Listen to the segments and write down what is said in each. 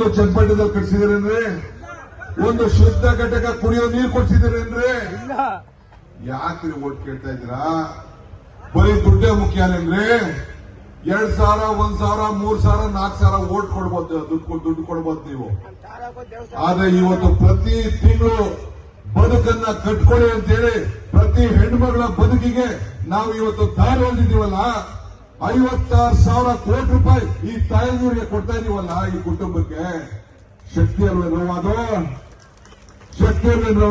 ಒಂದು ಚನ್ನಪಟ್ಟಣದಲ್ಲಿ ಅಂದ್ರೆ ಒಂದು ಶುದ್ಧ ಘಟಕ ಕುಡಿಯೋ ನೀರು ಕೊಡ್ಸಿದಾರೇನ್ರಿ ಯಾಕ್ರಿ ಓಟ್ ಕೇಳ್ತಾ ಇದ್ದೀರಾ? ಬರೀ ದುಡ್ಡೇ ಮುಖ್ಯ ಅಂದ್ರೆ ಎರಡ್ ಸಾವಿರ ಒಂದ್ ಸಾವಿರ ಮೂರ್ ಸಾವಿರ ನಾಲ್ಕು ಸಾವಿರ ಓಟ್ ಕೊಡ್ಬೋದು ದುಡ್ಡು ದುಡ್ಡು ಕೊಡ್ಬೋದು ನೀವು. ಆದ್ರೆ ಇವತ್ತು ಪ್ರತಿ ತಿಂಗಳು ಬದುಕನ್ನ ಕಟ್ಕೊಳ್ಳಿ ಅಂತೇಳಿ ಪ್ರತಿ ಹೆಣ್ಮಗಳ ಬದುಕಿಗೆ ನಾವು ಇವತ್ತು ದಾರಿ ಹೊಂದಿದ್ದೀವಲ್ಲ ಐವತ್ತಾರು ಸಾವಿರ ಕೋಟಿ ರೂಪಾಯಿ ಈ ತಾಯಂದಿರಿಗೆ ಕೊಡ್ತಾ ಇದೀವಲ್ಲ ಈ ಕುಟುಂಬಕ್ಕೆ. ಶಕ್ತಿ ಅಲ್ವೇನೋ ಅದು? ಶಕ್ತಿ ಅಲ್ವೇನೋ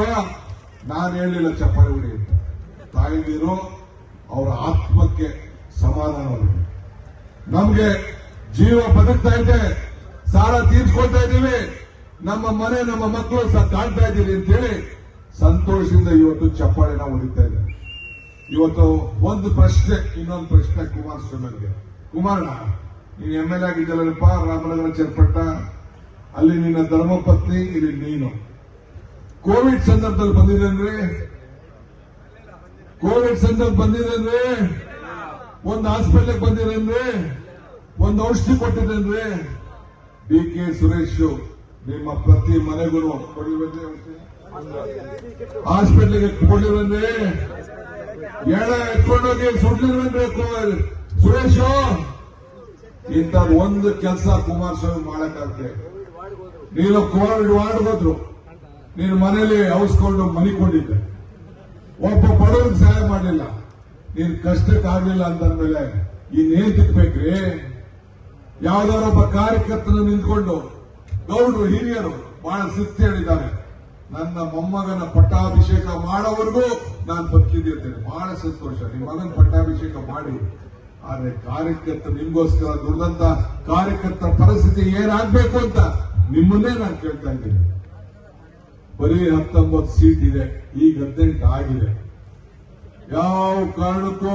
ನಾನು ಹೇಳಿಲ್ಲ ಚಪ್ಪಾಳಿ ಅಂತ. ತಾಯಂದಿರು, ಅವರ ಆತ್ಮಕ್ಕೆ ಸಮಾಧಾನ. ನಮ್ಗೆ ಜೀವ ಬದುಕ್ತಾ ಇದೆ, ಸಾಲ ತೀರ್ಸ್ಕೊಳ್ತಾ ಇದ್ದೀವಿ ನಮ್ಮ ಮನೆ, ನಮ್ಮ ಮಕ್ಕಳು ಸಹ ಕಾಣ್ತಾ ಇದ್ದೀವಿ ಅಂತೇಳಿ ಸಂತೋಷದಿಂದ ಇವತ್ತು ಚಪ್ಪಾಳೆನ ಹೊಡಿತಾ ಇದ್ದಾರೆ. ಇವತ್ತು ಒಂದು ಪ್ರಶ್ನೆ, ಇನ್ನೊಂದು ಪ್ರಶ್ನೆ ಕುಮಾರಸ್ವಾಮಿಗೆ. ಕುಮಾರ, ನೀನು ಎಂ ಎಲ್ ಆಗಿದ್ದಲ್ಲಪ್ಪ ರಾಮನಗರ ಚೇರ್ಪಟ್ಟ. ಅಲ್ಲಿ ನಿನ್ನ ಧರ್ಮಪತ್ನಿ, ಇಲ್ಲಿ ನೀನು. ಕೋವಿಡ್ ಸಂದರ್ಭದಲ್ಲಿ ಬಂದಿದ್ದೇನ್ರಿ ಕೋವಿಡ್ ಸಂದರ್ಭ ಬಂದಿದ್ದೇನ್ರಿ ಒಂದು ಹಾಸ್ಪಿಟಲ್ ಬಂದಿದೆ ಅಂದ್ರೆ? ಒಂದು ಔಷಧಿ ಕೊಟ್ಟಿದ್ದೇನ್ರಿ ಡಿ ಕೆ ಸುರೇಶ್, ನಿಮ್ಮ ಪ್ರತಿ ಮನೆಗೂ ಔಷಧಿ ಹಾಸ್ಪಿಟ್ಲಿಗೆ ಕೊಡಿಲ್ವೇನ್ರಿ ಎಡ ಎತ್ಕೊಂಡೋಗಿ ಸುಡ್ಲಿಲ್ವೇನ್ರಿ ಕು- ಸುರೇಶ್ ಇಂಥ ಒಂದು ಕೆಲಸ ಕುಮಾರಸ್ವಾಮಿ ಮಾಡಕ್ಕಾಗ್ತದೆ ನೀನು ಕೋವಿಡ್ ವಾರ್ಡ್ ಹೋದ್ರು. ನೀನು ಮನೇಲಿ ಔಸ್ಕೊಂಡು ಮನಿಕೊಂಡಿದ್ದೆ ಒಬ್ಬ ಬಡವ್ರಿಗೆ ಸಹಾಯ ಮಾಡಲಿಲ್ಲ. ನೀನ್ ಕಷ್ಟಕ್ಕಾಗಲಿಲ್ಲ ಅಂತಂದ್ಮೇಲೆ ಇನ್ನೇನ್ ತಿಕ್ಬೇಕ್ರಿ? ಯಾವ್ದಾರೊಬ್ಬ ಕಾರ್ಯಕರ್ತನ ನಿಂತ್ಕೊಂಡು ಗೌಡ್ರು, ಹಿರಿಯರು ಬಹಳ ಸುತ್ತಿ ಹೇಳಿದ್ದಾರೆ. ನನ್ನ ಮೊಮ್ಮಗನ ಪಟ್ಟಾಭಿಷೇಕ ಮಾಡೋವರೆಗೂ ನಾನು ಬದುಕಿದ್ದಿರ್ತೇನೆ ಬಹಳ ಸಂತೋಷ. ನಿಮ್ಮ ಮಗನ ಪಟ್ಟಾಭಿಷೇಕ ಮಾಡಿ. ಆದ್ರೆ ಕಾರ್ಯಕರ್ತ ನಿಮ್ಗೋಸ್ಕರ ದುಡ್ದಂತ ಕಾರ್ಯಕರ್ತ ಪರಿಸ್ಥಿತಿ ಏನಾಗ್ಬೇಕು ಅಂತ ನಿಮ್ಮನ್ನೇ ನಾನು ಕೇಳ್ತಾ ಇದ್ದೀನಿ. ಬರೀ ಹತ್ತೊಂಬತ್ತು ಸೀಟ್ ಇದೆ. ಈಗ ಹದಿನೆಂಟು ಆಗಿದೆ. ಯಾವ ಕಾರಣಕ್ಕೂ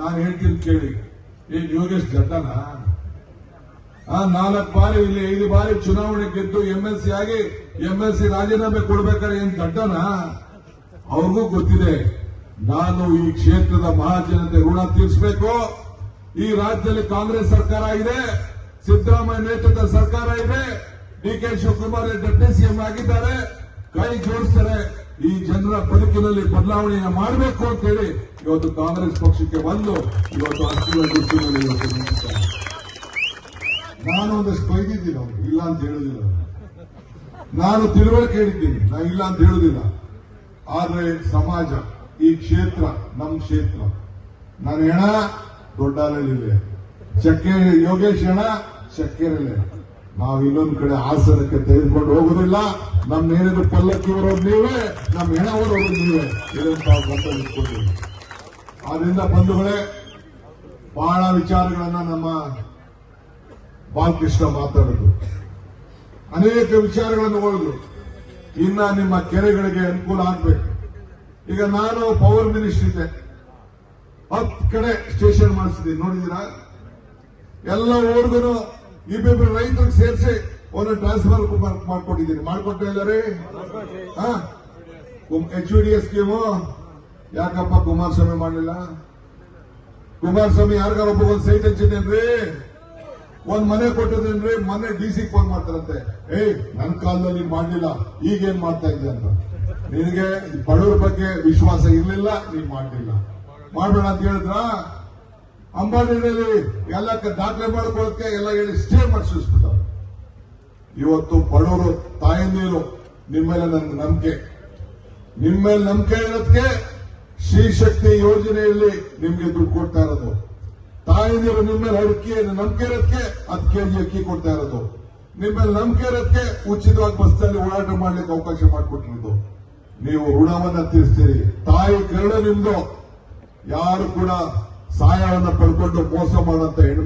ನಾನು ಹೇಳ್ತೀನಿ ಕೇಳಿ. ಏನ್ ಯೋಗೇಶ್ ಗಡ್ಡನ ಆ ನಾಲ್ಕು ಬಾರಿ ಇಲ್ಲಿ ಐದು ಬಾರಿ ಚುನಾವಣೆ ಗೆದ್ದು M L C M L C C ರಾಜೀನಾಮೆ ಕೊಡ್ಬೇಕಾದ್ರೆ ಏನ್ ದಡ್ಡನ? ಅವ್ರಿಗೂ ಗೊತ್ತಿದೆ. ನಾನು ಈ ಕ್ಷೇತ್ರದ ಮಹಾಜನತೆ ಋಣ ತೀರಿಸಬೇಕು. ಈ ರಾಜ್ಯದಲ್ಲಿ ಕಾಂಗ್ರೆಸ್ ಸರ್ಕಾರ ಇದೆ, ಸಿದ್ದರಾಮಯ್ಯ ನೇತೃತ್ವದ ಸರ್ಕಾರ ಇದೆ, D K Shivakumar deputy CM ಆಗಿದ್ದಾರೆ. ಕೈ ಜೋಡಿಸ್ತಾರೆ, ಈ ಜನರ ಬದುಕಿನಲ್ಲಿ ಬದಲಾವಣೆಯ ಮಾಡಬೇಕು ಅಂತ ಹೇಳಿ ಇವತ್ತು ಕಾಂಗ್ರೆಸ್ ಪಕ್ಷಕ್ಕೆ ಬಂದು ಇವತ್ತು ಅಸ್ತಿ ಗುರುತಿನಲ್ಲಿ ಇವತ್ತು ನಾನು ಒಂದಷ್ಟು ಬೈದಿದ್ದೀನಿ ಅವ್ರು ಇಲ್ಲ ಅಂತ ಹೇಳುದಿಲ್ಲ ನಾನು ತಿಳುವಳಿಕೆ ಹೇಳಿದ್ದೀನಿ, ನಾನು ಇಲ್ಲ ಅಂತ ಹೇಳುದಿಲ್ಲ. ಆದ್ರೆ ಸಮಾಜ, ಈ ಕ್ಷೇತ್ರ ನಮ್ಮ ಕ್ಷೇತ್ರ. ನನ್ನ ಹೆಣ ದೊಡ್ಡಾಲಲ್ಲಿದೆ ಚಕ್ಕೆ ಯೋಗೇಶ್ ಹೆಣ ಚಕ್ಕೆರಲ್ಲೇ ನಾವು ಇನ್ನೊಂದು ಕಡೆ ಆಸನಕ್ಕೆ ತೆಗೆದುಕೊಂಡು ಹೋಗುದಿಲ್ಲ. ನಮ್ಮ ಏನಿದ್ರು ಪಲ್ಲಕ್ಕಿ ಬರೋದು ನೀವೇ ನಮ್ಮ ಹೆಣ ಬರೋದು ನೀವೇ. ಗಮನಿಸ್ಕೊಂಡಿದ್ದೀವಿ ಆದ್ರಿಂದ ಬಂಧುಗಳೇ, ಬಹಳ ವಿಚಾರಗಳನ್ನ ನಮ್ಮ ಬಾಲಕೃಷ್ಣ ಮಾತಾಡಿದ್ರು ಅನೇಕ ವಿಚಾರಗಳನ್ನು ಹೋದ್ರು ಇನ್ನ ನಿಮ್ಮ ಕೆರೆಗಳಿಗೆ ಅನುಕೂಲ ಆಗ್ಬೇಕು. ಈಗ ನಾನು ಪವರ್ ಮಿನಿಸ್ಟರ್ ಇದ್ದೆ ಹತ್ತು ಕಡೆ ಸ್ಟೇಷನ್ ಮಾಡಿಸಿದ್ದೀನಿ. ನೋಡಿದೀರಾ ಎಲ್ಲ ಊರಿಗೂ ಇಬ್ಬಿಬ್ರು ರೈತರಿಗೆ ಸೇರಿಸಿ ಒಂದು ಟ್ರಾನ್ಸ್ಫರ್ ಮಾಡ್ಕೊಟ್ಟಿದ್ದೀನಿ. ಮಾಡ್ಕೊಟ್ಟೆ ಇದ್ದಾರೆ? ಎಚ್ ಡಿ ಎಸ್ ಸ್ಕೀಮು ಯಾಕಪ್ಪ ಕುಮಾರಸ್ವಾಮಿ ಮಾಡಲಿಲ್ಲ? ಕುಮಾರಸ್ವಾಮಿ ಯಾರಿಗಾರ ಒಬ್ಬ ಒಂದು ಸೈಟ್ ಹಚ್ಚಿದ್ದೇನ್ರಿ ಒಂದ್ ಮನೆ ಕೊಟ್ಟಿದ್ರೆ ಮನೆ ಡಿ ಸಿ ಫೋನ್ ಮಾಡ್ತಾರಂತೆ. ಏಯ್ ನನ್ನ ಕಾಲದಲ್ಲಿ ಮಾಡ್ಲಿಲ್ಲ, ಈಗೇನ್ ಮಾಡ್ತಾ ಇದ್ದೆ ಅಂತ. ನಿನಗೆ ಬಡವ್ರ ಬಗ್ಗೆ ವಿಶ್ವಾಸ ಇರ್ಲಿಲ್ಲ, ನೀನ್ ಮಾಡ್ಲಿಲ್ಲ. ಮಾಡ್ಬೇಡ ಅಂತ ಹೇಳಿದ್ರ? ಅಂಬಾನಿನಲ್ಲಿ ಎಲ್ಲ ದಾಖಲೆ ಮಾಡ್ಕೊಳ್ಳೋಕೆ ಎಲ್ಲ ಹೇಳಿ ಸ್ಟೇ ಮಾಡಿಸ್ಬಿಟ್ಟ ಇವತ್ತು ಬಡವರು ತಾಯಂದಿರು ನಿಮ್ಮ ಮೇಲೆ ನನ್ನ ನಂಬಿಕೆ. ನಿಮ್ಮ ಮೇಲೆ ನಂಬಿಕೆ ಇರೋದಕ್ಕೆ ಶ್ರೀ ಶಕ್ತಿ ಯೋಜನೆಯಲ್ಲಿ ನಿಮ್ಗೆ ದುಡ್ಡು ಕೊಡ್ತಾ ಇರೋದು. ತಾಯಂದಿರು ನಿಮ್ಮ ಮೇಲೆ ನಂಬಿಕೆ ಇರೋದಕ್ಕೆ ಹತ್ತು ಕೆಜಿ ಅಕ್ಕಿ ಕೊಡ್ತಾ ಇರೋದು. ನಿಮ್ಮ ಮೇಲೆ ನಂಬಿಕೆ ಇರೋದಕ್ಕೆ ಉಚಿತವಾಗಿ ಬಸ್ನಲ್ಲಿ ಓಡಾಟ ಮಾಡ್ಲಿಕ್ಕೆ ಅವಕಾಶ ಮಾಡಿಕೊಟ್ಟಿರೋದು. ನೀವು ಋಣವನ್ನ ತೀರಿಸ್ತೀರಿ. ತಾಯಿ ಕರುಣ ನಿಮ್ದು. ಯಾರು ಕೂಡ ಸಹಾಯವನ್ನ ಪಡ್ಕೊಂಡು ಮೋಸ ಮಾಡಂತ